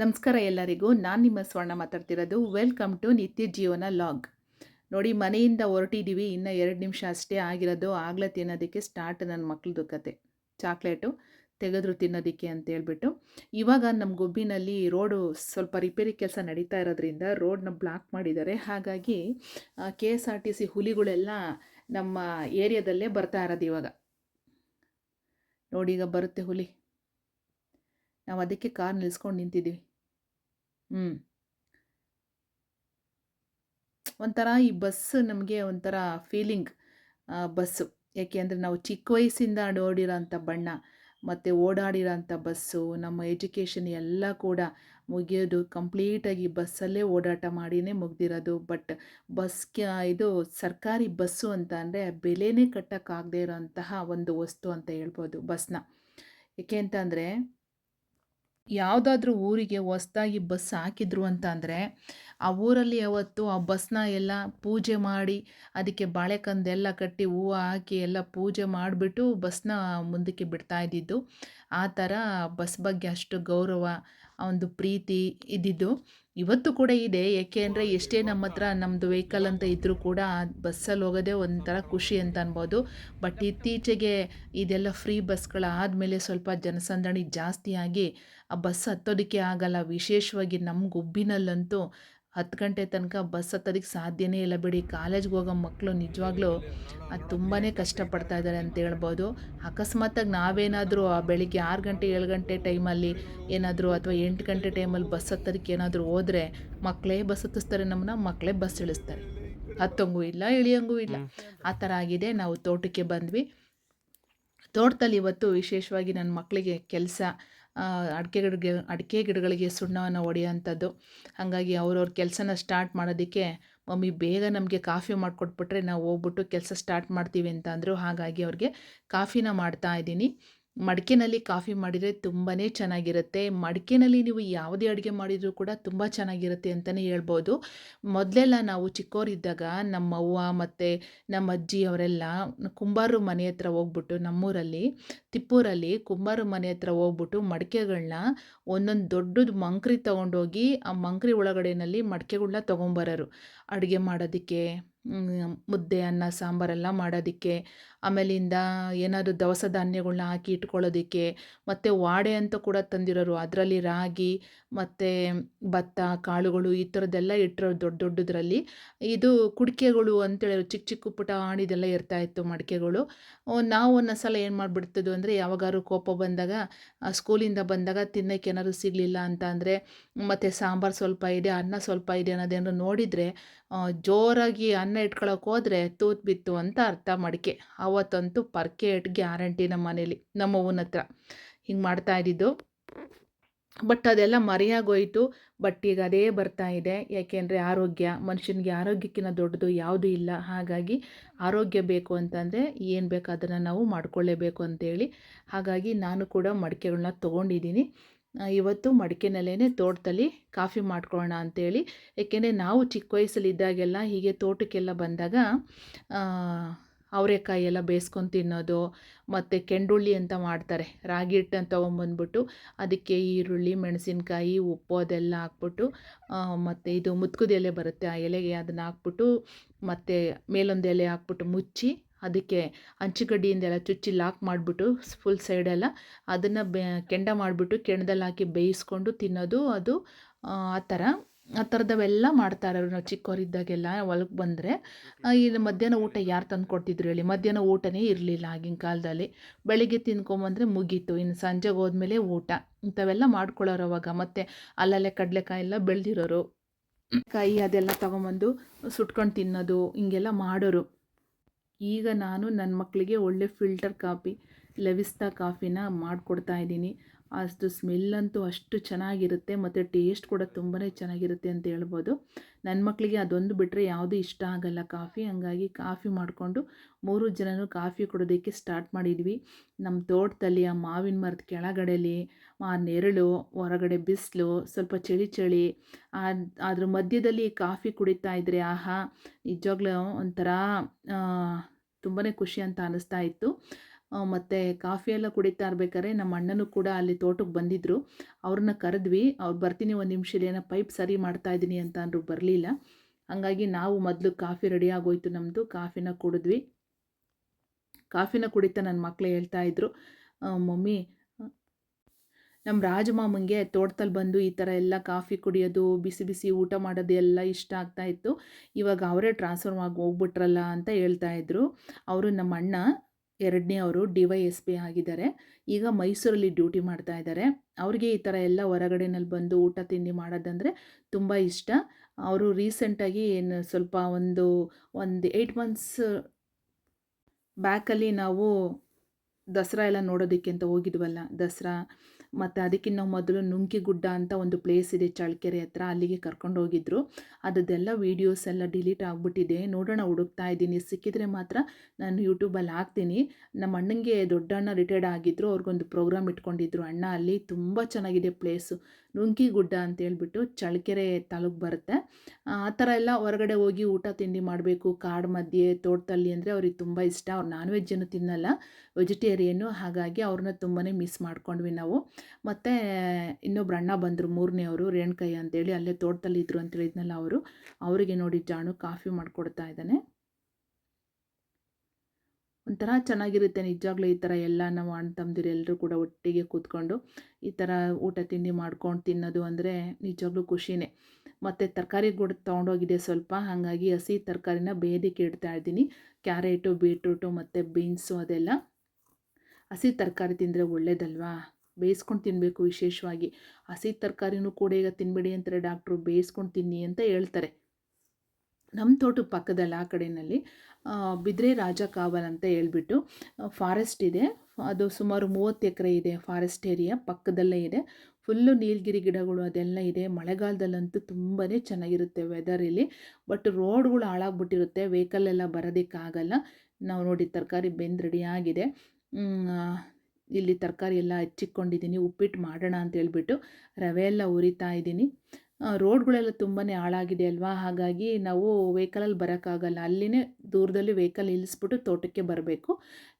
ನಮಸ್ಕಾರ ಎಲ್ಲರಿಗೂ. ನಾನು ನಿಮ್ಮ ಸ್ವರ್ಣ ಮಾತಾಡ್ತಿರೋದು. ವೆಲ್ಕಮ್ ಟು ನಿತ್ಯ ಜೀವನ ಲಾಗ್. ನೋಡಿ, ಮನೆಯಿಂದ ಹೊರಟಿದ್ದೀವಿ ಇನ್ನು ಎರಡು ನಿಮಿಷ ಅಷ್ಟೇ ಆಗಿರೋದು. ಆಗಲೇ ತಿನ್ನೋದಕ್ಕೆ ಸ್ಟಾರ್ಟ್ ನನ್ನ ಮಕ್ಳದ್ದು ಕತೆ. ಚಾಕ್ಲೇಟು ತೆಗೆದ್ರು ತಿನ್ನೋದಕ್ಕೆ ಅಂತ ಹೇಳ್ಬಿಟ್ಟು. ಇವಾಗ ನಮ್ಮ ಗುಬ್ಬಿನಲ್ಲಿ ರೋಡು ಸ್ವಲ್ಪ ರಿಪೇರಿ ಕೆಲಸ ನಡೀತಾ ಇರೋದ್ರಿಂದ ರೋಡ್ನ ಬ್ಲಾಕ್ ಮಾಡಿದ್ದಾರೆ. ಹಾಗಾಗಿ K S R T C ಹುಲಿಗಳೆಲ್ಲ ನಮ್ಮ ಏರಿಯಾದಲ್ಲೇ ಬರ್ತಾ ಇರೋದು ಇವಾಗ. ನೋಡಿ, ಈಗ ಬರುತ್ತೆ ಹುಲಿ. ನಾವು ಅದಕ್ಕೆ ಕಾರ್ ನಿಲ್ಲಿಸ್ಕೊಂಡು ನಿಂತಿದ್ದೀವಿ ಹ್ಞೂ ಒಂಥರ ಈ ಬಸ್ ನಮಗೆ ಒಂಥರ ಫೀಲಿಂಗ್ ಬಸ್ಸು ಯಾಕೆ ಅಂದರೆ ನಾವು ಚಿಕ್ಕ ವಯಸ್ಸಿಂದ ನೋಡಿರೋಂಥ ಬಣ್ಣ, ಮತ್ತು ಓಡಾಡಿರೋಂಥ ಬಸ್ಸು, ನಮ್ಮ ಎಜುಕೇಷನ್ ಎಲ್ಲ ಕೂಡ ಮುಗಿಯೋದು ಕಂಪ್ಲೀಟಾಗಿ ಬಸ್ಸಲ್ಲೇ ಓಡಾಟ ಮಾಡಿಯೇ ಮುಗ್ದಿರೋದು. ಬಟ್ ಬಸ್ಗೆ ಇದು ಸರ್ಕಾರಿ ಬಸ್ಸು ಅಂತ ಅಂದರೆ ಬೆಲೆನೇ ಕಟ್ಟೋಕ್ಕಾಗದೇ ಇರೋಂತಹ ಒಂದು ವಸ್ತು ಅಂತ ಹೇಳ್ಬೋದು ಬಸ್ನ. ಏಕೆ ಅಂತಂದರೆ ಯಾವುದಾದ್ರೂ ಊರಿಗೆ ಹೊಸ್ದಾಗಿ ಬಸ್ ಹಾಕಿದ್ರು ಅಂತ ಅಂದರೆ, ಆ ಊರಲ್ಲಿ ಅವತ್ತು ಆ ಬಸ್ನ ಎಲ್ಲ ಪೂಜೆ ಮಾಡಿ, ಅದಕ್ಕೆ ಬಾಳೆಕಂದೆಲ್ಲ ಕಟ್ಟಿ ಹೂವು ಹಾಕಿ ಎಲ್ಲ ಪೂಜೆ ಮಾಡಿಬಿಟ್ಟು ಬಸ್ನ ಮುಂದಕ್ಕೆ ಬಿಡ್ತಾ ಇದ್ದಿದ್ದು. ಆ ಥರ ಬಸ್ ಬಗ್ಗೆ ಅಷ್ಟು ಗೌರವ ಒಂದು ಪ್ರೀತಿ ಇದ್ದಿದ್ದು. ಇವತ್ತು ಕೂಡ ಇದೆ. ಏಕೆ ಅಂದರೆ ಎಷ್ಟೇ ನಮ್ಮ ಹತ್ರ ನಮ್ಮದು ವೆಹಿಕಲ್ ಅಂತ ಇದ್ದರೂ ಕೂಡ ಬಸ್ಸಲ್ಲಿ ಹೋಗೋದೆ ಒಂಥರ ಖುಷಿ ಅಂತ ಅನ್ಬೋದು. ಬಟ್ ಇತ್ತೀಚೆಗೆ ಇದೆಲ್ಲ ಫ್ರೀ ಬಸ್ಗಳಾದಮೇಲೆ ಸ್ವಲ್ಪ ಜನಸಂದಣಿ ಜಾಸ್ತಿಯಾಗಿ ಆ ಬಸ್ ಹತ್ತೋದಕ್ಕೆ ಆಗಲ್ಲ. ವಿಶೇಷವಾಗಿ ನಮ್ಮ ಗುಬ್ಬಿನಲ್ಲಂತೂ ಹತ್ತು ಗಂಟೆ ತನಕ ಬಸ್ ಹತ್ತೋದಕ್ಕೆ ಸಾಧ್ಯನೇ ಇಲ್ಲ ಬಿಡಿ. ಕಾಲೇಜ್ಗೆ ಹೋಗೋ ಮಕ್ಕಳು ನಿಜವಾಗ್ಲೂ ಅದು ತುಂಬಾ ಕಷ್ಟಪಡ್ತಾ ಇದ್ದಾರೆ ಅಂತ ಹೇಳ್ಬೋದು. ಅಕಸ್ಮಾತಾಗಿ ನಾವೇನಾದರೂ ಆ ಬೆಳಿಗ್ಗೆ ಆರು ಗಂಟೆ, ಏಳು ಗಂಟೆ ಟೈಮಲ್ಲಿ ಏನಾದರೂ ಅಥವಾ ಎಂಟು ಗಂಟೆ ಟೈಮಲ್ಲಿ ಬಸ್ ಹತ್ತೋದಕ್ಕೆ ಏನಾದರೂ ಹೋದರೆ ಮಕ್ಕಳೇ ಬಸ್ ಹತ್ತಿಸ್ತಾರೆ ನಮ್ಮನ್ನ, ಮಕ್ಕಳೇ ಬಸ್ ಇಳಿಸ್ತಾರೆ. ಹತ್ತಂಗೂ ಇಲ್ಲ, ಇಳಿಯಂಗೂ ಇಲ್ಲ. ಆ ಥರ ಆಗಿದೆ. ನಾವು ತೋಟಕ್ಕೆ ಬಂದ್ವಿ. ತೋಟದಲ್ಲಿ ಇವತ್ತು ವಿಶೇಷವಾಗಿ ನನ್ನ ಮಕ್ಕಳಿಗೆ ಕೆಲಸ ಅಡಿಕೆ ಗಿಡಗೆ, ಅಡಿಕೆ ಗಿಡಗಳಿಗೆ ಸುಣ್ಣವನ್ನು ಹೊಡೆಯೋಂಥದ್ದು ಹಾಗಾಗಿ ಅವ್ರವ್ರ ಕೆಲಸನ ಸ್ಟಾರ್ಟ್ ಮಾಡೋದಕ್ಕೆ ಮಮ್ಮಿ ಬೇಗ ನಮಗೆ ಕಾಫಿ ಮಾಡಿಕೊಟ್ಬಿಟ್ರೆ ನಾವು ಹೋಗ್ಬಿಟ್ಟು ಕೆಲಸ ಸ್ಟಾರ್ಟ್ ಮಾಡ್ತೀವಿ ಅಂತ ಅಂದರು ಹಾಗಾಗಿ ಅವ್ರಿಗೆ ಕಾಫಿನ ಮಾಡ್ತಾ ಇದ್ದೀನಿ. ಮಡಿಕೆನಲ್ಲಿ ಕಾಫಿ ಮಾಡಿದರೆ ತುಂಬಾ ಚೆನ್ನಾಗಿರುತ್ತೆ. ಮಡಿಕೆನಲ್ಲಿ ನೀವು ಯಾವುದೇ ಅಡುಗೆ ಮಾಡಿದರೂ ಕೂಡ ತುಂಬ ಚೆನ್ನಾಗಿರುತ್ತೆ ಅಂತಲೇ ಹೇಳ್ಬೋದು. ಮೊದಲೆಲ್ಲ ನಾವು ಚಿಕ್ಕವರಿದ್ದಾಗ ನಮ್ಮ ಅವ್ವ ಮತ್ತು ನಮ್ಮ ಅಜ್ಜಿ ಅವರೆಲ್ಲ ಕುಂಬಾರು ಮನೆ ಹತ್ರ ಹೋಗ್ಬಿಟ್ಟು ನಮ್ಮೂರಲ್ಲಿ, ತಿಪ್ಪೂರಲ್ಲಿ ಕುಂಬಾರು ಮನೆ ಹತ್ರ ಹೋಗ್ಬಿಟ್ಟು ಮಡಿಕೆಗಳನ್ನ ಒಂದೊಂದು ದೊಡ್ಡದು ಮಂಕ್ರಿ ತೊಗೊಂಡೋಗಿ ಆ ಮಂಕ್ರಿ ಒಳಗಡೆನಲ್ಲಿ ಮಡಿಕೆಗಳನ್ನ ತೊಗೊಂಬರೋರು. ಅಡುಗೆ ಮಾಡೋದಕ್ಕೆ ಮುದ್ದೆ ಅನ್ನ ಸಾಂಬಾರೆಲ್ಲ ಮಾಡೋದಕ್ಕೆ, ಆಮೇಲಿಂದ ಏನಾದರೂ ದವಸ ಧಾನ್ಯಗಳ್ನ ಹಾಕಿ ಇಟ್ಕೊಳ್ಳೋದಕ್ಕೆ, ಮತ್ತು ವಾಡೆ ಅಂತ ಕೂಡ ತಂದಿರೋರು. ಅದರಲ್ಲಿ ರಾಗಿ, ಮತ್ತು ಭತ್ತ, ಕಾಳುಗಳು ಈ ಥರದ್ದೆಲ್ಲ ಇಟ್ಟಿರೋರು ದೊಡ್ಡ ದೊಡ್ಡದ್ರಲ್ಲಿ. ಇದು ಕುಡಿಕೆಗಳು ಅಂತೇಳಿ ಚಿಕ್ಕ ಚಿಕ್ಕ ಪುಟ ಆಣಿದೆಲ್ಲ ಇರ್ತಾಯಿತ್ತು ಮಡಿಕೆಗಳು. ನಾವು ಒಂದೊಂದು ಸಲ ಏನು ಮಾಡಿಬಿಡ್ತಿದ್ವು ಅಂದರೆ ಯಾವಾಗಾದ್ರು ಕೋಪ ಬಂದಾಗ ಸ್ಕೂಲಿಂದ ಬಂದಾಗ ತಿನ್ನೋಕ್ಕೆ ಏನಾದ್ರು ಸಿಗಲಿಲ್ಲ ಅಂತ ಅಂದರೆ ಮತ್ತು ಸಾಂಬಾರು ಸ್ವಲ್ಪ ಇದೆ, ಅನ್ನ ಸ್ವಲ್ಪ ಇದೆ ಅನ್ನೋದೇನಾದ್ರು ನೋಡಿದರೆ ಜೋರಾಗಿ ಅನ್ನ ಇಟ್ಕೊಳಕ್ಕೆ ಹೋದರೆ ತೂತ್ ಬಿತ್ತು ಅಂತ ಅರ್ಥ ಮಡಿಕೆ. ಅವತ್ತಂತೂ ಪರ್ಕೆ ಇಟ್ ಗ್ಯಾರಂಟಿ ನಮ್ಮ ಮನೇಲಿ, ನಮ್ಮ ಅವ್ವನ ಹತ್ರ. ಹಿಂಗೆ ಮಾಡ್ತಾ ಇದ್ದಿದ್ದು. ಬಟ್ ಅದೆಲ್ಲ ಮರೆಯಾಗೋಯಿತು ಬಟ್ ಈಗ ಅದೇ ಬರ್ತಾ ಇದೆ. ಯಾಕೆಂದರೆ ಆರೋಗ್ಯ, ಮನುಷ್ಯನಿಗೆ ಆರೋಗ್ಯಕ್ಕಿಂತ ದೊಡ್ಡದು ಯಾವುದೂ ಇಲ್ಲ. ಹಾಗಾಗಿ ಆರೋಗ್ಯ ಬೇಕು ಅಂತಂದರೆ ಏನು ಬೇಕು ಅದನ್ನು ನಾವು ಮಾಡ್ಕೊಳ್ಳೇಬೇಕು ಅಂತೇಳಿ. ಹಾಗಾಗಿ ನಾನು ಕೂಡ ಮಡಿಕೆಗಳನ್ನ ತೊಗೊಂಡಿದ್ದೀನಿ. ಇವತ್ತು ಮಡಿಕೆನಲ್ಲೇ ತೋಟದಲ್ಲಿ ಕಾಫಿ ಮಾಡ್ಕೊಳ್ಳೋಣ ಅಂಥೇಳಿ ಏಕೆಂದರೆ ನಾವು ಚಿಕ್ಕ ವಯಸ್ಸಲ್ಲಿದ್ದಾಗೆಲ್ಲ ಹೀಗೆ ತೋಟಕ್ಕೆಲ್ಲ ಬಂದಾಗ ಅವರೆಕಾಯಿ ಎಲ್ಲ ಬೇಯಿಸ್ಕೊಂಡು ತಿನ್ನೋದು, ಮತ್ತು ಕೆಂಡುಳ್ಳಿ ಅಂತ ಮಾಡ್ತಾರೆ. ರಾಗಿ ಹಿಟ್ಟನ್ನು ತೊಗೊಂಬಂದ್ಬಿಟ್ಟು ಅದಕ್ಕೆ ಈರುಳ್ಳಿ, ಮೆಣಸಿನ್ಕಾಯಿ, ಉಪ್ಪು ಅದೆಲ್ಲ ಹಾಕ್ಬಿಟ್ಟು ಮತ್ತು ಇದು ಮುತ್ಕದ ಎಲೆ ಬರುತ್ತೆ. ಆ ಎಲೆಗೆ ಅದನ್ನು ಹಾಕ್ಬಿಟ್ಟು, ಮತ್ತು ಮೇಲೊಂದು ಎಲೆ ಹಾಕ್ಬಿಟ್ಟು ಮುಚ್ಚಿ ಅದಕ್ಕೆ ಅಂಚುಗಡ್ಡಿಯಿಂದೆಲ್ಲ ಚುಚ್ಚಿ ಲಾಕ್ ಮಾಡಿಬಿಟ್ಟು ಫುಲ್ ಸೈಡೆಲ್ಲ ಅದನ್ನು ಬೆ, ಕೆಂಡ ಮಾಡಿಬಿಟ್ಟು ಕೆಂಡದಲ್ಲಿ ಹಾಕಿ ಬೇಯಿಸ್ಕೊಂಡು ತಿನ್ನೋದು ಅದು, ಆ ಥರ ಆ ಥರದವೆಲ್ಲ ಮಾಡ್ತಾರೆ ನಾವು ಚಿಕ್ಕವರಿದ್ದಾಗೆಲ್ಲ ಹೊಲಕ್ಕೆ ಬಂದರೆ. ಇಲ್ಲಿ ಮಧ್ಯಾಹ್ನ ಊಟ ಯಾರು ತಂದು ಕೊಡ್ತಿದ್ರು ಹೇಳಿ? ಮಧ್ಯಾಹ್ನ ಊಟನೇ ಇರಲಿಲ್ಲ ಆಗಿನ ಕಾಲದಲ್ಲಿ. ಬೆಳಿಗ್ಗೆ ತಿನ್ಕೊಂಬಂದರೆ ಮುಗೀತು. ಇನ್ನು ಸಂಜೆಗೆ ಹೋದ್ಮೇಲೆ ಊಟ. ಇಂಥವೆಲ್ಲ ಮಾಡ್ಕೊಳ್ಳೋರು ಅವಾಗ. ಮತ್ತು ಅಲ್ಲಲ್ಲೇ ಕಡಲೆಕಾಯಿ ಎಲ್ಲ ಬೆಳೆದಿರೋರು. ಕಾಯಿ ಅದೆಲ್ಲ ತೊಗೊಂಬಂದು ಸುಟ್ಕೊಂಡು ತಿನ್ನೋದು, ಹಿಂಗೆಲ್ಲ ಮಾಡೋರು. ಈಗ ನಾನು ನನ್ನ ಮಕ್ಕಳಿಗೆ ಒಳ್ಳೆ ಫಿಲ್ಟರ್ ಕಾಫಿ ಲೆವಿಸ್ತಾ ಕಾಫಿನ ಮಾಡಿಕೊಡ್ತಾ ಇದ್ದೀನಿ. ಅಷ್ಟು ಸ್ಮೆಲ್ಲಂತೂ ಅಷ್ಟು ಚೆನ್ನಾಗಿರುತ್ತೆ ಮತ್ತು ಟೇಸ್ಟ್ ಕೂಡ ತುಂಬಾ ಚೆನ್ನಾಗಿರುತ್ತೆ ಅಂತ ಹೇಳ್ಬೋದು. ನನ್ನ ಮಕ್ಕಳಿಗೆ ಅದೊಂದು ಬಿಟ್ಟರೆ ಯಾವುದೂ ಇಷ್ಟ ಆಗಲ್ಲ. ಕಾಫಿ, ಹಂಗಾಗಿ ಕಾಫಿ ಮಾಡಿಕೊಂಡು ಮೂರು ಜನನೂ ಕಾಫಿ ಕೊಡೋದಕ್ಕೆ ಸ್ಟಾರ್ಟ್ ಮಾಡಿದ್ವಿ. ನಮ್ಮ ತೋಟದಲ್ಲಿ ಆ ಮಾವಿನ ಮರದ ಕೆಳಗಡೆಯಲ್ಲಿ ಆ ನೆರಳು, ಹೊರಗಡೆ ಬಿಸಿಲು, ಸ್ವಲ್ಪ ಚಳಿ ಚಳಿ ಅದ್ರ ಮಧ್ಯದಲ್ಲಿ ಕಾಫಿ ಕುಡಿತಾ ಇದ್ದರೆ ಆಹಾ, ನಿಜವಾಗ್ಲೂ ಒಂಥರ ತುಂಬಾ ಖುಷಿ ಅಂತ ಅನ್ನಿಸ್ತಾ ಇತ್ತು. ಮತ್ತು ಕಾಫಿ ಎಲ್ಲ ಕುಡಿತಾ ಇರ್ಬೇಕಾದ್ರೆ ನಮ್ಮ ಅಣ್ಣನೂ ಕೂಡ ಅಲ್ಲಿ ತೋಟಕ್ಕೆ ಬಂದಿದ್ದರು ಅವ್ರನ್ನ ಕರೆದ್ವಿ ಅವ್ರು ಬರ್ತೀನಿ ಒಂದು ನಿಮಿಷದಲ್ಲಿ ಏನೋ ಪೈಪ್ ಸರಿ ಮಾಡ್ತಾ ಇದ್ದೀನಿ ಅಂತ ಅಂದರು ಬರಲಿಲ್ಲ. ಹಾಗಾಗಿ ನಾವು ಮೊದಲು ಕಾಫಿ ರೆಡಿ ಆಗೋಯ್ತು ನಮ್ಮದು ಕಾಫಿನ ಕುಡಿದ್ವಿ. ಕಾಫಿನ ಕುಡಿತಾ ನನ್ನ ಮಕ್ಕಳು ಹೇಳ್ತಾ ಇದ್ರು "ಆ, ಮಮ್ಮಿ ನಮ್ಮ ರಾಜಮಾಮಂಗೆ ತೋಟದಲ್ಲಿ ಬಂದು ಈ ಥರ ಎಲ್ಲ ಕಾಫಿ ಕುಡಿಯೋದು ಬಿಸಿ ಬಿಸಿ ಊಟ ಮಾಡೋದು ಎಲ್ಲ ಇಷ್ಟ ಆಗ್ತಾ ಇತ್ತು. ಇವಾಗ ಅವರೇ ಟ್ರಾನ್ಸ್ಫರ್ ಆಗಿ ಹೋಗ್ಬಿಟ್ರಲ್ಲ ಅಂತ ಹೇಳ್ತಾ ಇದ್ರು. ಅವರು ನಮ್ಮ ಅಣ್ಣ ಎರಡನೇ ಅವರು ಡಿ ವೈ ಎಸ್ ಪಿ ಆಗಿದ್ದಾರೆ. ಈಗ ಮೈಸೂರಲ್ಲಿ ಡ್ಯೂಟಿ ಮಾಡ್ತಾ ಇದ್ದಾರೆ. ಅವ್ರಿಗೆ ಈ ಥರ ಎಲ್ಲ ಹೊರಗಡೆನಲ್ಲಿ ಬಂದು ಊಟ ತಿಂಡಿ ಮಾಡೋದಂದರೆ ತುಂಬ ಇಷ್ಟ. ಅವರು ರೀಸೆಂಟಾಗಿ ಏನು ಸ್ವಲ್ಪ ಒಂದು ಒಂದು ಏಯ್ಟ್ ಮಂತ್ಸ್ ಬ್ಯಾಕಲ್ಲಿ ನಾವು ದಸರಾ ಎಲ್ಲ ನೋಡೋದಕ್ಕೆ ಅಂತ ಹೋಗಿದ್ವಲ್ಲ, ದಸರಾ. ಮತ್ತು ಅದಕ್ಕಿಂತ ಮೊದಲು ನುಂಕಿಗುಡ್ಡ ಅಂತ ಒಂದು ಪ್ಲೇಸ್ ಇದೆ ಚಳ್ಳಕೆರೆ ಹತ್ರ, ಅಲ್ಲಿಗೆ ಕರ್ಕೊಂಡು ಹೋಗಿದ್ರು. ಅದದ್ದೆಲ್ಲ ವೀಡಿಯೋಸ್ ಎಲ್ಲ ಡಿಲೀಟ್ ಆಗಿಬಿಟ್ಟಿದೆ. ನೋಡೋಣ, ಹುಡುಕ್ತಾ ಇದ್ದೀನಿ. ಸಿಕ್ಕಿದ್ರೆ ಮಾತ್ರ ನಾನು ಯೂಟ್ಯೂಬಲ್ಲಿ ಹಾಕ್ತೀನಿ. ನಮ್ಮ ಅಣ್ಣಂಗೆ ದೊಡ್ಡ ಅಣ್ಣ ರಿಟೈರ್ಡ್ ಆಗಿದ್ದರು ಅವ್ರಿಗೊಂದು ಪ್ರೋಗ್ರಾಮ್ ಇಟ್ಕೊಂಡಿದ್ರು. ಅಣ್ಣ ಅಲ್ಲಿ ತುಂಬ ಚೆನ್ನಾಗಿದೆ ಪ್ಲೇಸು ನುಂಕಿಗುಡ್ಡ ಅಂತ ಹೇಳ್ಬಿಟ್ಟು ಚಳ್ಳಕೆರೆ ತಾಲೂಕು ಬರುತ್ತೆ. ಆ ಥರ ಎಲ್ಲ ಹೊರಗಡೆ ಹೋಗಿ ಊಟ ತಿಂಡಿ ಮಾಡಬೇಕು, ಕಾಡು ಮಧ್ಯೆ, ತೋಟದಲ್ಲಿ ಅಂದರೆ ಅವ್ರಿಗೆ ತುಂಬ ಇಷ್ಟ. ಅವ್ರು ನಾನ್ ವೆಜ್ಜನ್ನು ತಿನ್ನಲ್ಲ ವೆಜಿಟೇರಿಯನ್ನು ಹಾಗಾಗಿ ಅವ್ರನ್ನ ತುಂಬಾ ಮಿಸ್ ಮಾಡ್ಕೊಂಡ್ವಿ ನಾವು. ಮತ್ತು ಇನ್ನೊಬ್ರು ಅಣ್ಣ ಬಂದರು ಮೂರನೇವರು ರೇಣುಕಯ್ಯ ಅಂತೇಳಿ. ಅಲ್ಲೇ ತೋಟದಲ್ಲಿ ಇದ್ದರು ಅಂತ ಹೇಳಿದ್ನಲ್ಲ ಅವರು. ಅವರಿಗೆ ನೋಡಿ ಜಾಣು, ಕಾಫಿ ಮಾಡಿಕೊಡ್ತಾ ಇದ್ದಾನೆ. ಒಂಥರ ಚೆನ್ನಾಗಿರುತ್ತೆ ನಿಜವಾಗ್ಲೂ ಈ ಥರ ಎಲ್ಲ ನಾವು ಅಣ್ಣ ತಮ್ಮದಿರು ಎಲ್ಲರೂ ಕೂಡ ಒಟ್ಟಿಗೆ ಕೂತ್ಕೊಂಡು ಈ ಥರ ಊಟ ತಿಂಡಿ ಮಾಡ್ಕೊಂಡು ತಿನ್ನೋದು ಅಂದರೆ ನಿಜವಾಗ್ಲೂ ಖುಷಿನೇ. ಮತ್ತು ತರಕಾರಿ ಕೂಡ ತೊಗೊಂಡೋಗಿದೆ ಸ್ವಲ್ಪ, ಹಾಗಾಗಿ ಹಸಿ ತರಕಾರಿನ ಬೇದಿಕ್ಕೆ ಇಡ್ತಾ ಇದ್ದೀನಿ. ಕ್ಯಾರೆಟು, ಬೀಟ್ರೂಟು ಮತ್ತು ಬೀನ್ಸು ಅದೆಲ್ಲ. ಹಸಿ ತರಕಾರಿ ತಿಂದರೆ ಒಳ್ಳೇದಲ್ವಾ? ಬೇಯಿಸ್ಕೊಂಡು ತಿನ್ನಬೇಕು ವಿಶೇಷವಾಗಿ. ಹಸಿ ತರಕಾರಿನೂ ಕೂಡ ಈಗ ತಿನ್ಬೇಡಿ ಅಂತಾರೆ, ಡಾಕ್ಟ್ರು ಬೇಯಿಸ್ಕೊಂಡು ತಿನ್ನಿ ಅಂತ ಹೇಳ್ತಾರೆ. ನಮ್ಮ ತೋಟದ ಪಕ್ಕದಲ್ಲಿ ಆ ಕಡೆಯಲ್ಲಿ ಬಿದ್ರೆ ರಾಜ ಕಾವಲ್ ಅಂತ ಹೇಳ್ಬಿಟ್ಟು ಫಾರೆಸ್ಟ್ ಇದೆ. ಅದು ಸುಮಾರು ಮೂವತ್ತು ಎಕರೆ ಇದೆ, ಫಾರೆಸ್ಟ್ ಏರಿಯಾ ಪಕ್ಕದಲ್ಲೇ ಇದೆ. ಫುಲ್ಲು ನೀಲಗಿರಿ ಗಿಡಗಳು ಅದೆಲ್ಲ ಇದೆ. ಮಳೆಗಾಲದಲ್ಲಂತೂ ತುಂಬಾ ಚೆನ್ನಾಗಿರುತ್ತೆ ವೆದರ್ ಇಲ್ಲಿ. ಬಟ್ ರೋಡ್ಗಳು ಹಾಳಾಗ್ಬಿಟ್ಟಿರುತ್ತೆ ವೆಹಿಕಲ್ ಎಲ್ಲ ಬರೋದಕ್ಕಾಗಲ್ಲ. ನಾವು ನೋಡಿ ತರಕಾರಿ ಬೆಂದು ರೆಡಿಯಾಗಿದೆ ಇಲ್ಲಿ ತರಕಾರಿ ಎಲ್ಲ ಹೆಚ್ಚಿಕೊಂಡಿದ್ದೀನಿ ಉಪ್ಪಿಟ್ಟು ಮಾಡೋಣ ಅಂತ ಹೇಳ್ಬಿಟ್ಟು ರವೆ ಎಲ್ಲ ಉರಿತಾ ಇದ್ದೀನಿ ರೋಡ್ಗಳೆಲ್ಲ ತುಂಬಾ ಹಾಳಾಗಿದೆ ಅಲ್ವಾ? ಹಾಗಾಗಿ ನಾವು ವೆಹಿಕಲಲ್ಲಿ ಬರೋಕ್ಕಾಗಲ್ಲ. ಅಲ್ಲಿನೇ ದೂರದಲ್ಲಿ ವೆಹಿಕಲ್ ನಿಲ್ಲಿಸ್ಬಿಟ್ಟು ತೋಟಕ್ಕೆ ಬರಬೇಕು.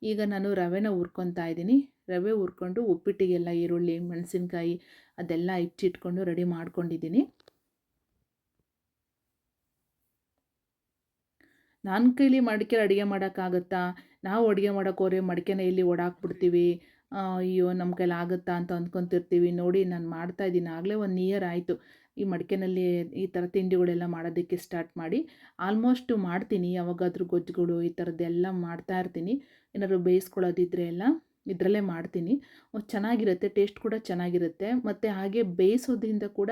ಈಗ ನಾನು ರವೆನ ಹುರ್ಕೊತಾ ಇದ್ದೀನಿ. ರವೆ ಹುರ್ಕೊಂಡು ಉಪ್ಪಿಟ್ಟಿಗೆಲ್ಲ, ಈರುಳ್ಳಿ, ಮೆಣಸಿನ್ಕಾಯಿ ಅದೆಲ್ಲ ಹೆಚ್ಚಿಟ್ಕೊಂಡು ರೆಡಿ ಮಾಡ್ಕೊಂಡಿದ್ದೀನಿ. ನನ್ನ ಕೈಲಿ ಮಡಿಕೆ ಅಡುಗೆ ಮಾಡೋಕ್ಕಾಗತ್ತಾ? ನಾವು ಅಡುಗೆ ಮಾಡೋಕ್ಕೋರೆ ಮಡಿಕೆನ ಇಲ್ಲಿ ಓಡಾಕ್ಬಿಡ್ತೀವಿ. ಅಯ್ಯೋ ನಮ್ಮ ಕೈಲಿ ಆಗುತ್ತಾ ಅಂತ ಅಂದ್ಕೊತಿರ್ತೀವಿ ನೋಡಿ, ನಾನು ಮಾಡ್ತಾ ಇದ್ದೀನಿ. ಆಗಲೇ ಒಂದು ಇಯರ್ ಆಯಿತು. ಈ ಮಡಿಕೆನಲ್ಲಿ ಈ ಥರ ತಿಂಡಿಗಳೆಲ್ಲ ಮಾಡೋದಕ್ಕೆ ಸ್ಟಾರ್ಟ್ ಮಾಡಿ. ಆಲ್ಮೋಸ್ಟು ಮಾಡ್ತೀನಿ. ಯಾವಾಗಾದರೂ ಗೊಜ್ಜುಗಳು ಈ ಥರದ್ದೆಲ್ಲ ಮಾಡ್ತಾ ಇರ್ತೀನಿ. ಏನಾದರೂ ಬೇಯಿಸ್ಕೊಳ್ಳೋದಿದ್ರೆ ಎಲ್ಲ ಇದರಲ್ಲೇ ಮಾಡ್ತೀನಿ. ಚೆನ್ನಾಗಿರುತ್ತೆ. ಟೇಸ್ಟ್ ಕೂಡ ಚೆನ್ನಾಗಿರುತ್ತೆ. ಮತ್ತು ಹಾಗೆ ಬೇಯಿಸೋದ್ರಿಂದ ಕೂಡ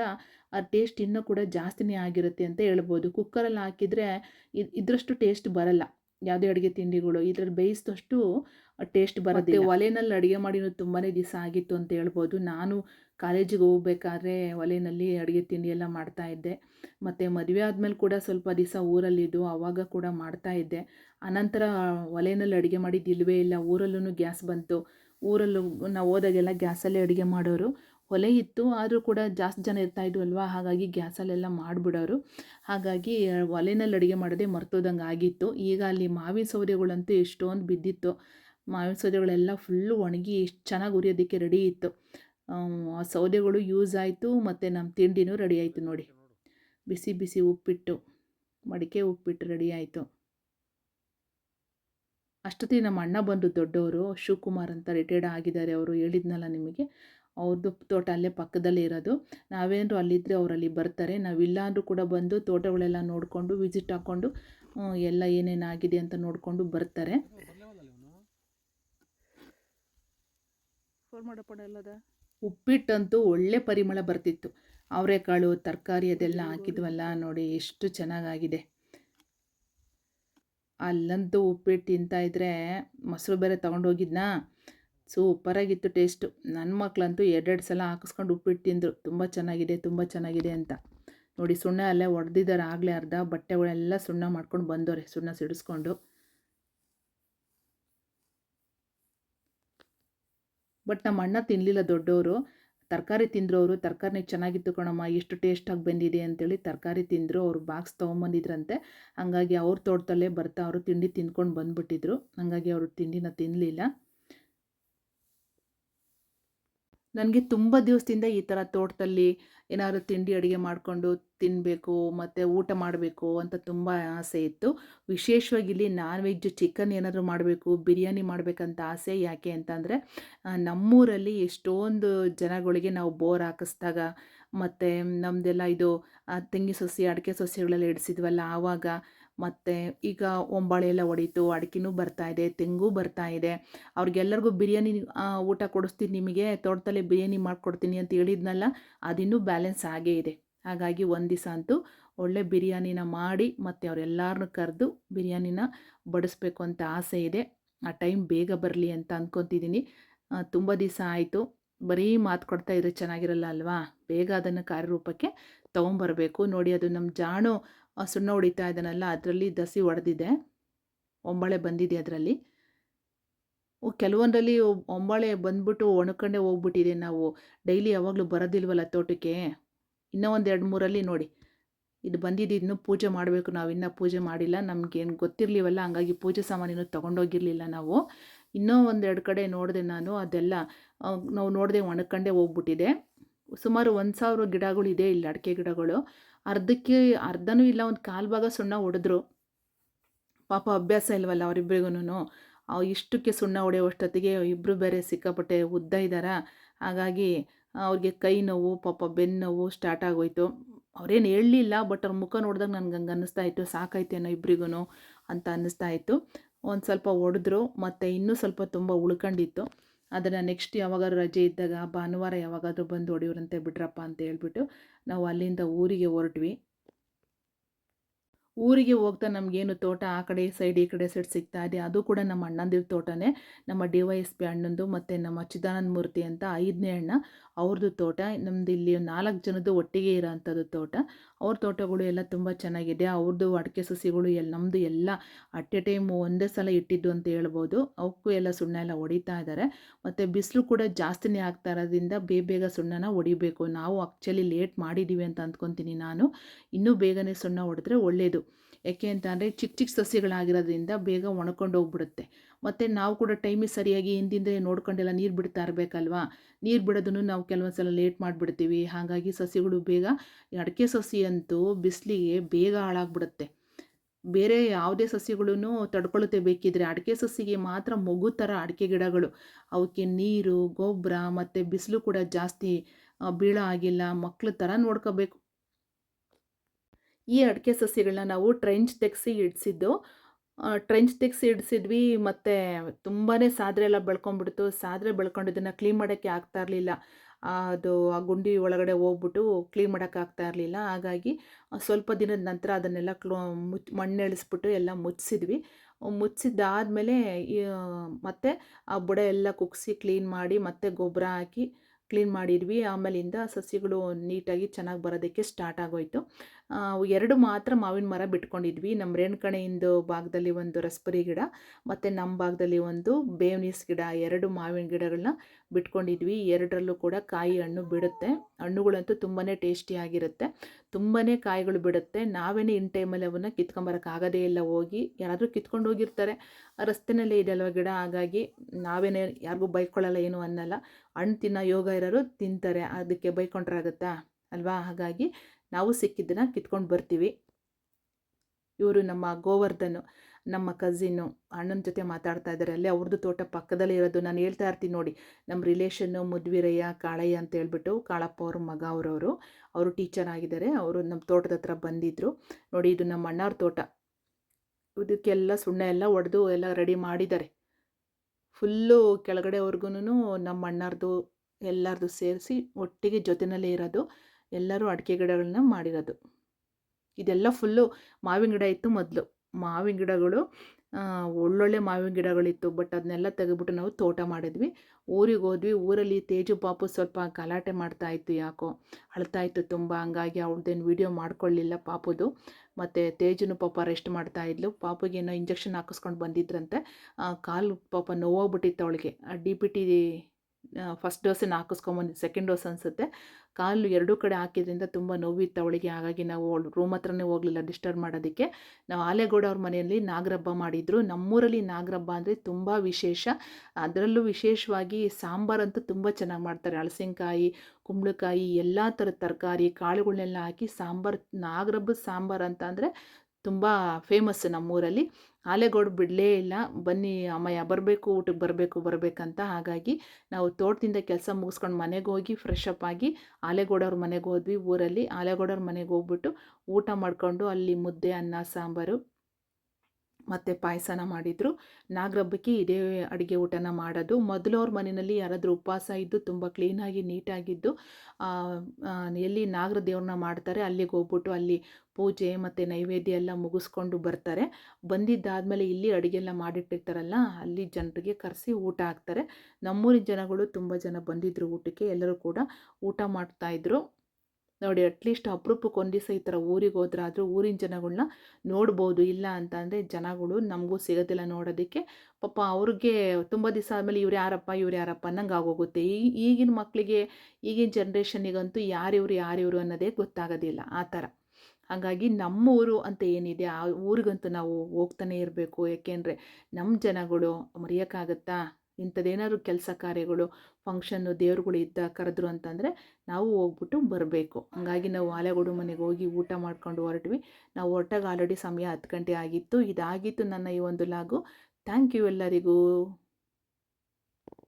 ಆ ಟೇಸ್ಟ್ ಇನ್ನೂ ಕೂಡ ಜಾಸ್ತಿನೇ ಆಗಿರುತ್ತೆ ಅಂತ ಹೇಳ್ಬೋದು. ಕುಕ್ಕರಲ್ಲಿ ಹಾಕಿದರೆ ಇದು, ಇದರಷ್ಟು ಟೇಸ್ಟ್ ಬರಲ್ಲ. ಯಾವುದೇ ಅಡುಗೆ ತಿಂಡಿಗಳು. ಇದರಲ್ಲಿ ಬೇಯಿಸಿದಷ್ಟು ಟೇಸ್ಟ್ ಬರುತ್ತೆ ಒಲೆಯಲ್ಲಿ ಅಡುಗೆ ಮಾಡಿರೋದು ತುಂಬಾ ದಿವಸ ಆಗಿತ್ತು ಅಂತ ಹೇಳ್ಬೋದು. ನಾನು ಕಾಲೇಜಿಗೆ ಹೋಗ್ಬೇಕಾದ್ರೆ ಒಲೆಯಲ್ಲಿ ಅಡುಗೆ ತಿಂಡಿ ಎಲ್ಲ ಮಾಡ್ತಾ ಇದ್ದೆ. ಮತ್ತು ಮದುವೆ ಆದಮೇಲೆ ಕೂಡ ಸ್ವಲ್ಪ ದಿವಸ ಊರಲ್ಲಿದ್ದು ಆವಾಗ ಕೂಡ ಮಾಡ್ತಾ ಇದ್ದೆ. ಅನಂತರ ಒಲೆಯಲ್ಲಿ ಅಡುಗೆ ಮಾಡಿದ್ದು ಇಲ್ಲವೇ ಇಲ್ಲ ಊರಲ್ಲೂ ಗ್ಯಾಸ್ ಬಂತು. ಊರಲ್ಲೂ ನಾವು ಹೋದಾಗೆಲ್ಲ ಗ್ಯಾಸಲ್ಲೇ ಅಡುಗೆ ಮಾಡೋರು. ಒಲೆ ಇತ್ತು ಆದರೂ ಕೂಡ ಜಾಸ್ತಿ ಜನ ಇರ್ತಾ ಅಲ್ವಾ? ಹಾಗಾಗಿ ಗ್ಯಾಸಲ್ಲೆಲ್ಲ ಮಾಡಿಬಿಡೋರು. ಹಾಗಾಗಿ ಒಲೆನಲ್ಲಿ ಅಡುಗೆ ಮಾಡೋದೇ ಮರ್ತೋದಂಗೆ ಆಗಿತ್ತು. ಈಗ ಅಲ್ಲಿ ಮಾವಿನ ಸೌದೆಗಳಂತೂ ಎಷ್ಟೊಂದು ಬಿದ್ದಿತ್ತು. ಮಾವಿನ ಸೌದೆಗಳೆಲ್ಲ ಫುಲ್ಲು ಒಣಗಿ ಎಷ್ಟು ಚೆನ್ನಾಗಿ ಉರಿಯೋದಕ್ಕೆ ರೆಡಿ ಇತ್ತು. ಆ ಸೌದೆಗಳು ಯೂಸ್ ಆಯಿತು, ಮತ್ತು ನಮ್ಮ ತಿಂಡಿನೂ ರೆಡಿ ಆಯಿತು ನೋಡಿ. ಬಿಸಿ ಬಿಸಿ ಉಪ್ಪಿಟ್ಟು, ಮಡಿಕೆ ಉಪ್ಪಿಟ್ಟು ರೆಡಿ ಆಯಿತು. ಅಷ್ಟೊತ್ತಿಗೆ ನಮ್ಮ ಅಣ್ಣ ಬಂದು ದೊಡ್ಡವರು, ಶಿವಕುಮಾರ್ ಅಂತ ರಿಟೈರ್ಡ್ ಆಗಿದ್ದಾರೆ ಅವರು ಹೇಳಿದ್ನಲ್ಲ ನಿಮಗೆ? ಅವ್ರದ್ದು ತೋಟ ಅಲ್ಲೇ ಪಕ್ಕದಲ್ಲೇ ಇರೋದು. ನಾವೇನಾದ್ರು ಅಲ್ಲಿದ್ದರೆ ಅವರಲ್ಲಿ ಬರ್ತಾರೆ. ನಾವಿಲ್ಲ ಅಂದರೂ ಕೂಡ ಬಂದು ತೋಟಗಳೆಲ್ಲ ನೋಡಿಕೊಂಡು ವಿಸಿಟ್ ಹಾಕ್ಕೊಂಡು ಎಲ್ಲ ಏನೇನಾಗಿದೆ ಅಂತ ನೋಡಿಕೊಂಡು ಬರ್ತಾರೆ. ಎಲ್ಲದ. ಉಪ್ಪಿಟ್ಟಂತೂ ಒಳ್ಳೆ ಪರಿಮಳ ಬರ್ತಿತ್ತು. ಅವರೆಕಾಳು ತರಕಾರಿ ಅದೆಲ್ಲ ಹಾಕಿದ್ವಲ್ಲ ನೋಡಿ ಎಷ್ಟು ಚೆನ್ನಾಗಾಗಿದೆ. ಅಲ್ಲಂತೂ ಉಪ್ಪಿಟ್ಟು ತಿಂತಾ ಇದ್ರೆ ಮೊಸರು ಬೇರೆ ತೊಗೊಂಡೋಗಿದ್ನಾ. ಸೂಪರಾಗಿತ್ತು ಟೇಸ್ಟು. ನನ್ನ ಮಕ್ಕಳಂತೂ ಎರಡೆರಡು ಸಲ ಹಾಕಿಸ್ಕೊಂಡು ಉಪ್ಪಿಟ್ಟು ತಿಂದರು. ತುಂಬ ಚೆನ್ನಾಗಿದೆ ತುಂಬ ಚೆನ್ನಾಗಿದೆ ಅಂತ. ನೋಡಿ ಸುಣ್ಣ ಅಲ್ಲೇ ಒಡೆದಿದ್ದಾರೆ ಆಗಲೇ ಅರ್ಧ ಬಟ್ಟೆಗಳೆಲ್ಲ ಸುಣ್ಣ ಮಾಡ್ಕೊಂಡು ಬಂದವ್ರೆ ಸುಣ್ಣ ಸಿಡಿಸ್ಕೊಂಡು. ಬಟ್ ನಮ್ಮ ಅಣ್ಣ ತಿನ್ನಲಿಲ್ಲ ದೊಡ್ಡವರು ತರಕಾರಿ ತಿಂದರು ಅವರು ತರಕಾರಿ ಚೆನ್ನಾಗಿತ್ತು ಕಣಮ್ಮ, ಎಷ್ಟು ಟೇಸ್ಟಾಗಿ ಬಂದಿದೆ ಅಂತೇಳಿ ತರಕಾರಿ ತಿಂದರು, ಅವರು ಬಾಕ್ಸ್ ತೊಗೊಂಬಂದಿದ್ರಂತೆ. ಹಾಗಾಗಿ ಅವ್ರ ತೋಟದಲ್ಲೇ ಬರ್ತಾ ಅವರು ತಿಂಡಿ ತಿಂದ್ಕೊಂಡು ಬಂದುಬಿಟ್ಟಿದ್ರು. ಹಾಗಾಗಿ ಅವರು ತಿಂಡಿನ ತಿನ್ನಲಿಲ್ಲ ನನಗೆ ತುಂಬ ದಿವಸದಿಂದ ಈ ಥರ ತೋಟದಲ್ಲಿ ಏನಾದರೂ ತಿಂಡಿ ಅಡುಗೆ ಮಾಡಿಕೊಂಡು ತಿನ್ನಬೇಕು ಮತ್ತು ಊಟ ಮಾಡಬೇಕು ಅಂತ ತುಂಬ ಆಸೆ ಇತ್ತು. ವಿಶೇಷವಾಗಿ ಇಲ್ಲಿ ನಾನ್ ವೆಜ್ ಚಿಕನ್ ಏನಾದರೂ ಮಾಡಬೇಕು, ಬಿರಿಯಾನಿ ಮಾಡಬೇಕಂತ ಆಸೆ ಯಾಕೆ ಅಂತಂದರೆ ನಮ್ಮೂರಲ್ಲಿ ಎಷ್ಟೊಂದು ಜನಗಳಿಗೆ ನಾವು ಬೋರ್ ಹಾಕಿಸ್ದಾಗ, ಮತ್ತು ನಮ್ಮದೆಲ್ಲ ಇದು ತೆಂಗಿನ ಸಸಿ, ಅಡಿಕೆ ಸಸಿಗಳೆಲ್ಲ ಇಡಿಸಿದ್ವಲ್ಲ ಆವಾಗ ಮತ್ತು ಈಗ ಒಂಬಾಳೆ ಎಲ್ಲ ಒಡೀತು ಅಡಿಕೆನೂ ಇದೆ, ತೆಂಗು ಬರ್ತಾ ಇದೆ. ಅವ್ರಿಗೆಲ್ಲರಿಗೂ ಬಿರಿಯಾನಿ ಊಟ ಕೊಡಿಸ್ತೀನಿ ನಿಮಗೆ, ತೋಟದಲ್ಲಿ ಬಿರಿಯಾನಿ ಮಾಡಿಕೊಡ್ತೀನಿ ಅಂತ ಹೇಳಿದ್ನಲ್ಲ, ಅದಿನ್ನೂ ಬ್ಯಾಲೆನ್ಸ್ ಆಗೇ ಇದೆ. ಹಾಗಾಗಿ ಒಂದು ದಿವಸ ಅಂತೂ ಒಳ್ಳೆ ಬಿರಿಯಾನಿನ ಮಾಡಿ ಮತ್ತು ಅವರೆಲ್ಲರನ್ನೂ ಕರೆದು ಬಿರಿಯಾನಿನ ಬಡಿಸ್ಬೇಕು ಅಂತ ಆಸೆ ಇದೆ. ಆ ಟೈಮ್ ಬೇಗ ಬರಲಿ ಅಂತ ಅಂದ್ಕೊತಿದ್ದೀನಿ ತುಂಬ ದಿವಸ ಆಯಿತು. ಬರೀ ಮಾತು ಕೊಡ್ತಾ ಇದ್ರೆ ಚೆನ್ನಾಗಿರಲ್ಲ ಅಲ್ವಾ? ಬೇಗ ಅದನ್ನು ಕಾರ್ಯರೂಪಕ್ಕೆ ತೊಗೊಂಬರಬೇಕು. ನೋಡಿ, ಅದು ನಮ್ಮ ಜಾಣು ಸುಣ್ಣ ಹೊಡಿತಾ ಇದ್ದಾನಲ್ಲ, ಅದರಲ್ಲಿ ದಸಿ ಒಡೆದಿದೆ. ಒಂಬಳೆ ಬಂದಿದೆ ಅದರಲ್ಲಿ. ಕೆಲವೊಂದರಲ್ಲಿ ಒಂಬಳೆ ಬಂದ್ಬಿಟ್ಟು ಒಣಕೊಂಡೇ ಹೋಗ್ಬಿಟ್ಟಿದೆ ನಾವು. ಡೈಲಿ ಯಾವಾಗಲೂ ಬರೋದಿಲ್ವಲ್ಲ ತೋಟಕ್ಕೆ? ಇನ್ನೂ ಒಂದು ಎರಡು ಮೂರಲ್ಲಿ ನೋಡಿ. ಇದು ಬಂದಿದ್ದು ಇನ್ನೂ ಪೂಜೆ ಮಾಡಬೇಕು ನಾವು. ಇನ್ನೂ ಪೂಜೆ ಮಾಡಿಲ್ಲ. ನಮಗೇನು ಗೊತ್ತಿರಲಿವಲ್ಲ, ಹಂಗಾಗಿ ಪೂಜೆ ಸಾಮಾನಿನೂ ತೊಗೊಂಡೋಗಿರಲಿಲ್ಲ ನಾವು. ಇನ್ನೂ ಒಂದೆರಡು ಕಡೆ ನೋಡಿದೆ ನಾನು ಅದೆಲ್ಲ. ನಾವು ನೋಡಿದೆ ಒಣಕೊಂಡೇ ಹೋಗ್ಬಿಟ್ಟಿದೆ. ಸುಮಾರು ಒಂದು ಸಾವಿರ ಗಿಡಗಳಿದೆ ಇಲ್ಲಿ ಅಡಿಕೆ ಗಿಡಗಳು. ಅರ್ಧಕ್ಕೆ ಅರ್ಧನೂ ಇಲ್ಲ, ಒಂದು ಕಾಲು ಭಾಗ ಸುಣ್ಣ ಹೊಡೆದ್ರು ಪಾಪ ಅಭ್ಯಾಸ ಇಲ್ವಲ್ಲ ಅವರಿಬ್ಬರಿಗೂ ಇಷ್ಟಕ್ಕೆ ಸುಣ್ಣ ಹೊಡೆಯುವಷ್ಟೊತ್ತಿಗೆ ಇಬ್ಬರು ಬೇರೆ ಸಿಕ್ಕಾಪಟ್ಟೆ ಉದ್ದ ಇದ್ದಾರೆ ಹಾಗಾಗಿ ಅವ್ರಿಗೆ ಕೈ ನೋವು, ಪಾಪ ಬೆನ್ನು ನೋವು ಸ್ಟಾರ್ಟ್ ಆಗೋಯ್ತು. ಅವ್ರೇನು ಹೇಳಲಿಲ್ಲ ಬಟ್ ಅವ್ರ ಮುಖ ನೋಡಿದಾಗ ನನಗೆ ಹಂಗೆ ಅನ್ನಿಸ್ತಾ ಇತ್ತು. ಸಾಕಾಯ್ತೇನೋ ಇಬ್ಬರಿಗೂ ಅಂತ ಅನ್ನಿಸ್ತಾ ಇತ್ತು. ಒಂದು ಸ್ವಲ್ಪ ಹೊಡೆದ್ರು ಮತ್ತು ಇನ್ನೂ ಸ್ವಲ್ಪ ತುಂಬ ಉಳ್ಕೊಂಡಿತ್ತು. ಅದನ್ನು ನೆಕ್ಸ್ಟ್ ಯಾವಾಗಾದ್ರೂ ರಜೆ ಇದ್ದಾಗ ಭಾನುವಾರ ಯಾವಾಗಾದರೂ ಬಂದು ಹೊಡೆಯೋರಂತೆ ಬಿಡ್ರಪ್ಪ ಅಂತ ಹೇಳ್ಬಿಟ್ಟು ನಾವು ಅಲ್ಲಿಂದ ಊರಿಗೆ ಹೊರಟ್ವಿ. ಊರಿಗೆ ಹೋಗ್ತಾ ನಮಗೇನು ತೋಟ ಆ ಕಡೆ ಸೈಡ್ ಈ ಕಡೆ ಸೈಡ್ ಸಿಗ್ತಾ ಇದೆ, ಅದು ಕೂಡ ನಮ್ಮ ಅಣ್ಣಂದಿರ ತೋಟನೇ. ನಮ್ಮ ಡಿ ವೈ ಎಸ್ ಪಿ ಅಣ್ಣಂದು ಮತ್ತು ನಮ್ಮ ಚಿದಾನಂದ ಮೂರ್ತಿ ಅಂತ ಐದನೇ ಅಣ್ಣ ಅವ್ರದ್ದು ತೋಟ. ನಮ್ಮದು ಇಲ್ಲಿ ನಾಲ್ಕು ಜನದ್ದು ಒಟ್ಟಿಗೆ ಇರೋಂಥದ್ದು ತೋಟ. ಅವ್ರ ತೋಟಗಳು ಎಲ್ಲ ತುಂಬ ಚೆನ್ನಾಗಿದೆ. ಅವ್ರದ್ದು ಅಡಿಕೆ ಸಸಿಗಳು ಎಲ್ಲ ನಮ್ಮದು ಎಲ್ಲ ಅಟ್ ಎ ಟೈಮ್ ಒಂದೇ ಸಲ ಇಟ್ಟಿದ್ದು ಅಂತ ಹೇಳ್ಬೋದು. ಅವಕ್ಕೂ ಎಲ್ಲ ಸುಣ್ಣ ಎಲ್ಲ ಹೊಡಿತಾ ಇದ್ದಾರೆ ಮತ್ತು ಬಿಸಿಲು ಕೂಡ ಜಾಸ್ತಿನೇ ಆಗ್ತಾ ಇರೋದ್ರಿಂದ ಬೇಗ ಬೇಗ ಸುಣ್ಣನ ಹೊಡಿಬೇಕು. ನಾವು ಆ್ಯಕ್ಚುಲಿ ಲೇಟ್ ಮಾಡಿದ್ದೀವಿ ಅಂತ ಅಂದ್ಕೊತೀನಿ ನಾನು. ಇನ್ನೂ ಬೇಗನೆ ಸುಣ್ಣ ಹೊಡೆದ್ರೆ ಒಳ್ಳೆಯದು ಯಾಕೆ ಅಂತ ಅಂದರೆ ಚಿಕ್ಕ ಚಿಕ್ಕ ಸಸ್ಯಗಳಾಗಿರೋದ್ರಿಂದ ಬೇಗ ಒಣಕೊಂಡು ಹೋಗ್ಬಿಡುತ್ತೆ. ಮತ್ತು ನಾವು ಕೂಡ ಟೈಮಿಗೆ ಸರಿಯಾಗಿ ಹಿಂದಿಂದಲೇ ನೋಡ್ಕೊಂಡೆಲ್ಲ ನೀರು ಬಿಡ್ತಾ ಇರಬೇಕಲ್ವಾ? ನೀರು ಬಿಡೋದನ್ನು ನಾವು ಕೆಲವೊಂದು ಸಲ ಲೇಟ್ ಮಾಡಿಬಿಡ್ತೀವಿ. ಹಾಗಾಗಿ ಸಸಿಗಳು ಬೇಗ, ಅಡಿಕೆ ಸಸಿ ಅಂತೂ ಬಿಸಿಲಿಗೆ ಬೇಗ ಹಾಳಾಗ್ಬಿಡುತ್ತೆ. ಬೇರೆ ಯಾವುದೇ ಸಸಿಗಳೂ ತಡ್ಕೊಳ್ಳುತ್ತೆ ಬೇಕಿದ್ರೆ ಅಡಿಕೆ ಸಸಿಗೆ ಮಾತ್ರ ಮಗು ಥರ ಅಡಿಕೆ ಗಿಡಗಳು. ಅವಕ್ಕೆ ನೀರು, ಗೊಬ್ಬರ ಮತ್ತು ಬಿಸಿಲು ಕೂಡ ಜಾಸ್ತಿ ಬೀಳೋ ಆಗಿಲ್ಲ ಮಕ್ಳ ಥರ ನೋಡ್ಕೋಬೇಕು. ಈ ಅಡಿಕೆ ಸಸಿಗಳನ್ನ ನಾವು ಟ್ರೆಂಚ್ ತೆಗೆಸಿ ಇಡಿಸಿದ್ದು ಟ್ರೆಂಚ್ ತೆಗೆಸಿ ಇಡಿಸಿದ್ವಿ, ಮತ್ತು ತುಂಬಾ ಸಾದ್ರೆ ಎಲ್ಲ ಬೆಳ್ಕೊಂಡ್ಬಿಡ್ತು. ಸಾದ್ರೆ ಬೆಳ್ಕೊಂಡಿದ್ದನ್ನು ಕ್ಲೀನ್ ಮಾಡೋಕ್ಕೆ ಆಗ್ತಾ ಇರಲಿಲ್ಲ. ಅದು ಆ ಗುಂಡಿ ಒಳಗಡೆ ಹೋಗ್ಬಿಟ್ಟು ಕ್ಲೀನ್ ಮಾಡೋಕ್ಕಾಗ್ತಾ ಇರಲಿಲ್ಲ. ಹಾಗಾಗಿ ಸ್ವಲ್ಪ ದಿನದ ನಂತರ ಅದನ್ನೆಲ್ಲ ಕ್ಲೋ ಮುಚ್ಚಿ ಮಣ್ಣೆಳಿಸ್ಬಿಟ್ಟು ಎಲ್ಲ ಮುಚ್ಚಿಸಿದ್ವಿ ಮುಚ್ಚಿದ್ದಾದಮೇಲೆ ಮತ್ತೆ ಆ ಬುಡ ಎಲ್ಲ ಕುಗ್ಸಿ ಕ್ಲೀನ್ ಮಾಡಿ, ಮತ್ತೆ ಗೊಬ್ಬರ ಹಾಕಿ ಕ್ಲೀನ್ ಮಾಡಿದ್ವಿ. ಆಮೇಲಿಂದ ಸಸಿಗಳು ನೀಟಾಗಿ ಚೆನ್ನಾಗಿ ಬರೋದಕ್ಕೆ ಸ್ಟಾರ್ಟ್ ಆಗೋಯಿತು. ಎರಡು ಮಾತ್ರ ಮಾವಿನ ಮರ ಬಿಟ್ಕೊಂಡಿದ್ವಿ. ನಮ್ಮ ರೇಣುಕಣೆಯಿಂದ ಭಾಗದಲ್ಲಿ ಒಂದು ರಸ್ಪರಿ ಗಿಡ, ಮತ್ತು ನಮ್ಮ ಭಾಗದಲ್ಲಿ ಒಂದು ಬೇವ್ನೀಸ್ ಗಿಡ, ಎರಡು ಮಾವಿನ ಗಿಡಗಳನ್ನ ಬಿಟ್ಕೊಂಡಿದ್ವಿ. ಎರಡರಲ್ಲೂ ಕೂಡ ಕಾಯಿ ಹಣ್ಣು ಬಿಡುತ್ತೆ. ಹಣ್ಣುಗಳಂತೂ ತುಂಬಾ ಟೇಸ್ಟಿಯಾಗಿರುತ್ತೆ ತುಂಬಾ ಕಾಯಿಗಳು ಬಿಡುತ್ತೆ. ನಾವೇನೇ ಇನ್ ಟೈಮಲ್ಲಿ ಅವನ್ನ ಕಿತ್ಕೊಂಬರೋಕ್ಕಾಗೋದೇ ಇಲ್ಲ. ಹೋಗಿ ಯಾರಾದರೂ ಕಿತ್ಕೊಂಡು ಹೋಗಿರ್ತಾರೆ. ರಸ್ತೆನಲ್ಲೇ ಇದೆಯಲ್ವ ಗಿಡ? ಹಾಗಾಗಿ ನಾವೇನೇ ಯಾರಿಗೂ ಬೈಕೊಳ್ಳಲ್ಲ, ಏನು ಅನ್ನಲ್ಲ. ಹಣ್ಣು ತಿನ್ನೋ ಯೋಗ ಇರೋರು ತಿಂತಾರೆ. ಅದಕ್ಕೆ ಬೈಕೊಂಡ್ರಾಗುತ್ತಾ? ಅಲ್ವಾ? ಹಾಗಾಗಿ ನಾವು ಸಿಕ್ಕಿದ್ದನ್ನು ಕಿತ್ಕೊಂಡು ಬರ್ತೀವಿ. ಇವರು ನಮ್ಮ ಗೋವರ್ಧನ್, ನಮ್ಮ ಕಝಿನ್ನು ಅಣ್ಣನ ಜೊತೆ ಮಾತಾಡ್ತಾ ಇದ್ದಾರೆ ಅಲ್ಲೇ ಅವ್ರದ್ದು ತೋಟ ಪಕ್ಕದಲ್ಲೇ ಇರೋದು. ನಾನು ಹೇಳ್ತಾ ಇರ್ತೀನಿ ನೋಡಿ ನಮ್ಮ ರಿಲೇಷನ್ನು ಮುದ್ವಿರಯ್ಯ, ಕಾಳಯ್ಯ ಅಂತ ಹೇಳ್ಬಿಟ್ಟು ಕಾಳಪ್ಪ ಅವ್ರ, ಮಗ ಅವರವರು, ಅವರು ಟೀಚರ್ ಆಗಿದ್ದಾರೆ. ಅವರು ನಮ್ಮ ತೋಟದ ಹತ್ರ ಬಂದಿದ್ದರು ನೋಡಿ, ಇದು ನಮ್ಮ ಅಣ್ಣವ್ರ ತೋಟ. ಇದಕ್ಕೆಲ್ಲ ಸುಣ್ಣ ಎಲ್ಲ ಒಡೆದು ಎಲ್ಲ ರೆಡಿ ಮಾಡಿದ್ದಾರೆ. ಫುಲ್ಲು ಕೆಳಗಡೆವರೆಗೂ ನಮ್ಮ ಅಣ್ಣಾರ್ದು, ಎಲ್ಲರದು ಸೇರಿಸಿ ಒಟ್ಟಿಗೆ ಜೊತೆಯಲ್ಲೇ ಇರೋದು. ಎಲ್ಲರೂ ಅಡಿಕೆ ಗಿಡಗಳನ್ನ ಮಾಡಿರೋದು. ಇದೆಲ್ಲ ಫುಲ್ಲು ಮಾವಿನ ಗಿಡ ಇತ್ತು ಮೊದಲು. ಮಾವಿನ ಗಿಡಗಳು ಒಳ್ಳೊಳ್ಳೆ ಮಾವಿನ ಗಿಡಗಳಿತ್ತು ಬಟ್ ಅದನ್ನೆಲ್ಲ ತೆಗೆದ್ಬಿಟ್ಟು ನಾವು ತೋಟ ಮಾಡಿದ್ವಿ. ಊರಿಗೆ ಹೋದ್ವಿ, ಊರಲ್ಲಿ ತೇಜು ಪಾಪು ಸ್ವಲ್ಪ ಗಲಾಟೆ ಮಾಡ್ತಾ ಇತ್ತು ಯಾಕೋ. ಅಳ್ತಾಯಿತ್ತು ತುಂಬ, ಹಂಗಾಗಿ ಅವ್ರದ್ದೇನು ವೀಡಿಯೋ ಮಾಡ್ಕೊಳ್ಳಿಲ್ಲ ಪಾಪುದು. ಮತ್ತು ತೇಜುನು ಪಾಪ ರೆಸ್ಟ್ ಮಾಡ್ತಾ ಇದ್ಲು. ಪಾಪಗೇನೋ ಇಂಜೆಕ್ಷನ್ ಹಾಕಿಸ್ಕೊಂಡು ಬಂದಿದ್ರಂತೆ. ಕಾಲು ಪಾಪ ನೋವಾಗ್ಬಿಟ್ಟಿತ್ತು ಅವಳಿಗೆ. ಡಿ ಪಿ ಟಿ ಫಸ್ಟ್ ಡೋಸನ್ನು ಹಾಕಿಸ್ಕೊಂಬಂದು ಸೆಕೆಂಡ್ ಡೋಸ್ ಅನಿಸುತ್ತೆ. ಕಾಲು ಎರಡೂ ಕಡೆ ಹಾಕಿದ್ರಿಂದ ತುಂಬ ನೋವಿತ್ತು ಅವಳಿಗೆ. ಹಾಗಾಗಿ ನಾವು ರೂಮ್ ಹತ್ರನೇ ಹೋಗಲಿಲ್ಲ ಡಿಸ್ಟರ್ಬ್ ಮಾಡೋದಕ್ಕೆ. ನಾವು ಆಲೇಗೌಡ ಅವ್ರ ಮನೆಯಲ್ಲಿ ನಾಗರಬ್ಬ ಮಾಡಿದರು. ನಮ್ಮೂರಲ್ಲಿ ನಾಗರಬ್ಬ ಅಂದರೆ ತುಂಬ ವಿಶೇಷ. ಅದರಲ್ಲೂ ವಿಶೇಷವಾಗಿ ಸಾಂಬಾರಂತೂ ತುಂಬ ಚೆನ್ನಾಗಿ ಮಾಡ್ತಾರೆ. ಹಳಸಿನಕಾಯಿ ಕುಂಬಳಕಾಯಿ, ಎಲ್ಲ ಥರದ ತರಕಾರಿ ಕಾಳುಗಳನ್ನೆಲ್ಲ ಹಾಕಿ ಸಾಂಬಾರು, ನಾಗರಬ್ಬದ ಸಾಂಬಾರು ಅಂತ ಅಂದರೆ ತುಂಬ ಫೇಮಸ್ ನಮ್ಮೂರಲ್ಲಿ. ಆಲೆಗೋಡು ಬಿಡಲೇ ಇಲ್ಲ. ಬನ್ನಿ ಅಮ್ಮಯ್ಯ, ಬರಬೇಕು ಊಟಕ್ಕೆ ಬರಬೇಕು, ಬರಬೇಕಂತ ಹಾಗಾಗಿ ನಾವು ತೋಟದಿಂದ ಕೆಲಸ ಮುಗಿಸ್ಕೊಂಡು ಮನೆಗೆ ಹೋಗಿ ಫ್ರೆಶ್ ಅಪ್ ಆಗಿ ಆಲೆಗೋಡವ್ರ ಮನೆಗೆ ಹೋದ್ವಿ. ಊರಲ್ಲಿ ಆಲೆಗೋಡವ್ರ ಮನೆಗೆ ಹೋಗ್ಬಿಟ್ಟು ಊಟ ಮಾಡಿಕೊಂಡು ಅಲ್ಲಿ ಮುದ್ದೆ, ಅನ್ನ, ಸಾಂಬಾರು ಮತ್ತು ಪಾಯಸನ ಮಾಡಿದರು. ನಾಗರಬ್ಬಕ್ಕೆ ಇದೇ ಅಡುಗೆ ಊಟನ ಮಾಡೋದು. ಮೊದಲು ಅವ್ರ ಮನೆಯಲ್ಲಿ ಯಾರಾದರೂ ಉಪವಾಸ ಇದ್ದು ತುಂಬ ಕ್ಲೀನಾಗಿ ನೀಟಾಗಿದ್ದು ಎಲ್ಲಿ ನಾಗರ ದೇವ್ರನ್ನ ಮಾಡ್ತಾರೆ, ಅಲ್ಲಿಗೆ ಹೋಗ್ಬಿಟ್ಟು ಅಲ್ಲಿ ಪೂಜೆ ಮತ್ತು ನೈವೇದ್ಯ ಎಲ್ಲ ಮುಗಿಸ್ಕೊಂಡು ಬರ್ತಾರೆ. ಬಂದಿದ್ದಾದಮೇಲೆ ಇಲ್ಲಿ ಅಡುಗೆ ಎಲ್ಲ ಮಾಡಿಟ್ಟಿರ್ತಾರಲ್ಲ, ಅಲ್ಲಿ ಜನರಿಗೆ ಕರೆಸಿ ಊಟ ಹಾಕ್ತಾರೆ. ನಮ್ಮೂರಿನ ಜನಗಳು ತುಂಬ ಜನ ಬಂದಿದ್ದರು ಊಟಕ್ಕೆ, ಎಲ್ಲರೂ ಕೂಡ ಊಟ ಮಾಡ್ತಾಯಿದ್ರು ನೋಡಿ ಅಟ್ಲೀಸ್ಟ್ ಅಪರೂಪಕ್ಕೆ ಒಂದು ದಿವಸ ಈ ಥರ ಊರಿಗೆ ಹೋದ್ರಾದರೂ ಊರಿನ ಜನಗಳನ್ನ ನೋಡ್ಬೋದು. ಇಲ್ಲ ಅಂತ ಅಂದರೆ ಜನಗಳು ನಮಗೂ ಸಿಗೋದಿಲ್ಲ ನೋಡೋದಕ್ಕೆ. ಪಾಪ ಅವ್ರಿಗೆ ತುಂಬ ದಿವಸ ಆದಮೇಲೆ ಇವ್ರು ಯಾರಪ್ಪ ಇವ್ರು ಯಾರಪ್ಪ ಅನ್ನಂಗೆ ಆಗೋಗುತ್ತೆ. ಈ ಈಗಿನ ಮಕ್ಕಳಿಗೆ ಈಗಿನ ಜನ್ರೇಷನಿಗಂತೂ ಯಾರಿವ್ರು ಯಾರಿವರು ಅನ್ನೋದೇ ಗೊತ್ತಾಗೋದಿಲ್ಲ ಆ ಥರ ಹಾಗಾಗಿ ನಮ್ಮ ಊರು ಅಂತ ಏನಿದೆ, ಆ ಊರಿಗಂತೂ ನಾವು ಹೋಗ್ತಾನೆ ಇರಬೇಕು. ಯಾಕೆಂದರೆ ನಮ್ಮ ಜನಗಳು ಮರೆಯೋಕ್ಕಾಗತ್ತಾ? ಇಂಥದ್ದೇನಾದ್ರು ಕೆಲಸ ಕಾರ್ಯಗಳು ಫಂಕ್ಷನ್ನು ದೇವ್ರುಗಳು ಇದ್ದ ಕರೆದ್ರು ಅಂತಂದರೆ ನಾವು ಹೋಗ್ಬಿಟ್ಟು ಬರಬೇಕು. ಹಂಗಾಗಿ ನಾವು ಆಲೆಗೋಡು ಮನೆಗೆ ಹೋಗಿ ಊಟ ಮಾಡ್ಕೊಂಡು ಹೊರಟ್ವಿ. ನಾವು ಹೊರಟಾಗ ಆಲ್ರೆಡಿ ಸಮಯ ಹತ್ತು ಗಂಟೆ ಆಗಿತ್ತು. ಇದಾಗಿತ್ತು ನನ್ನ ಈ ಒಂದು ಲಾಗು. ಥ್ಯಾಂಕ್ ಯು ಎಲ್ಲರಿಗೂ.